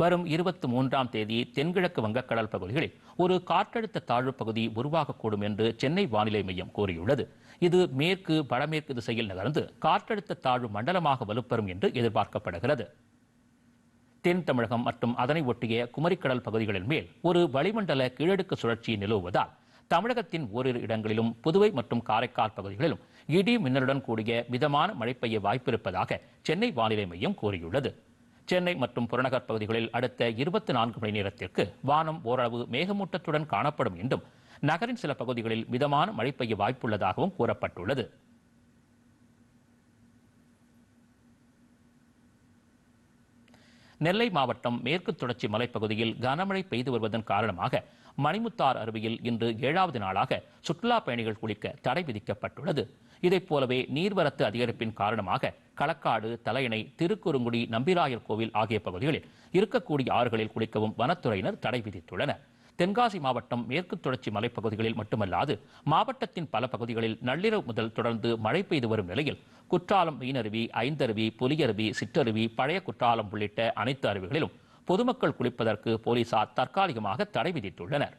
வரும் இருபத்தி மூன்றாம் தேதி தென்கிழக்கு வங்கக்கடல் பகுதிகளில் ஒரு காற்றழுத்த தாழ்வு பகுதி உருவாகக்கூடும் என்று சென்னை வானிலை மையம் கூறியுள்ளது. இது மேற்கு வடமேற்கு திசையில் நகர்ந்து காற்றழுத்த தாழ்வு மண்டலமாக வலுப்பெறும் என்று எதிர்பார்க்கப்படுகிறது. தென் தமிழகம் மற்றும் அதனை ஒட்டிய குமரிக்கடல் பகுதிகளின் மேல் ஒரு வளிமண்டல கீழடுக்கு சுழற்சி நிலவுவதால் தமிழகத்தின் ஓரிரு இடங்களிலும் புதுவை மற்றும் காரைக்கால் பகுதிகளிலும் இடி மின்னலுடன் கூடிய மிதமான மழை பெய்ய வாய்ப்பிருப்பதாக சென்னை வானிலை மையம் கூறியுள்ளது. சென்னை மற்றும் புறநகர் பகுதிகளில் அடுத்த இருபத்தி நான்கு மணி நேரத்திற்கு வானம் ஓரளவு மேகமூட்டத்துடன் காணப்படும் என்றும் நகரின் சில பகுதிகளில் மிதமான மழை பெய்ய வாய்ப்புள்ளதாகவும் கூறப்பட்டுள்ளது. நெல்லை மாவட்டம் மேற்கு தொடர்ச்சி மலைப்பகுதியில் கனமழை பெய்து வருவதன் காரணமாக மணிமுத்தார் அருவியில் இன்று ஏழாவது நாளாக சுற்றுலா பயணிகள் குளிக்க தடை விதிக்கப்பட்டுள்ளது. இதைப் போலவே நீர்வரத்து அதிகரிப்பின் காரணமாக களக்காடு தலையணை திருக்குறுங்குடி நம்பிராயர் கோவில் ஆகிய பகுதிகளில் இருக்கக்கூடிய ஆறுகளில் குளிக்கவும் வனத்துறையினர் தடை விதித்துள்ளனர். தென்காசி மாவட்டம் மேற்கு தொடர்ச்சி மலைப்பகுதிகளில் மட்டுமல்லாது மாவட்டத்தின் பல பகுதிகளில் நள்ளிரவு முதல் தொடர்ந்து மழை பெய்து வரும் நிலையில் குற்றாலம் மீனருவி ஐந்தருவி புலியருவி சிற்றருவி பழைய குற்றாலம் உள்ளிட்ட அனைத்து அருவிகளிலும் பொதுமக்கள் குளிப்பதற்கு போலீசார் தற்காலிகமாக தடை விதித்துள்ளனர்.